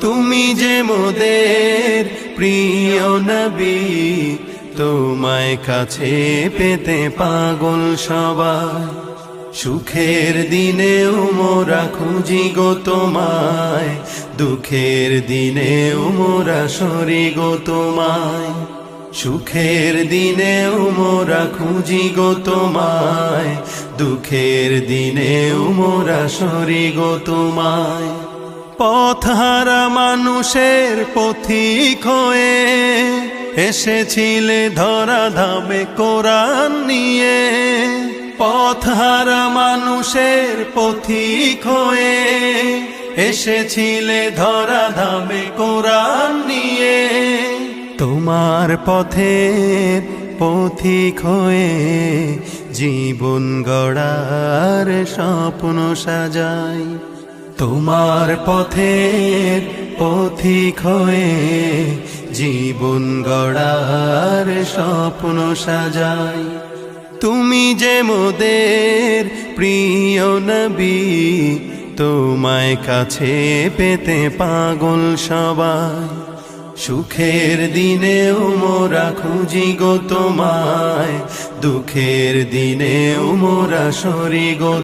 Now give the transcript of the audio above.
তুমি যে মোদের প্রিয় নবী, তোমায় কাছে পেতে পাগল সবাই। সুখের দিনেও মোরা খুঁজি গো তোমায়, দুঃখের দিনেও মোরা সরি গো তোমায়। সুখের দিনেও মোরা খুঁজি গো তোমায়, দুঃখের দিনেও মোরা সরি গো তোমায়। পথহারা মানুষের পথিক হয়ে এসেছিলে ধরা ধামে কোরআন নিয়ে। পথহারা মানুষের পথিক হয়ে এসেছিলে ধরা ধামে কোরআন নিয়ে। তোমার পথের পথিক হয়ে জীবন গড়ার স্বপ্ন সাজাই। তোমার পথের পথিক হয়ে জীবন গড়ার স্বপ্ন সাজাই। তুমি যে মোদের প্রিয় নবী, তোমায় কাছে পেতে পাগল সবাই। সুখের দিনেও মোরা খুঁজি গো তোমায়, দুঃখের দিনেও মোরা সরি গো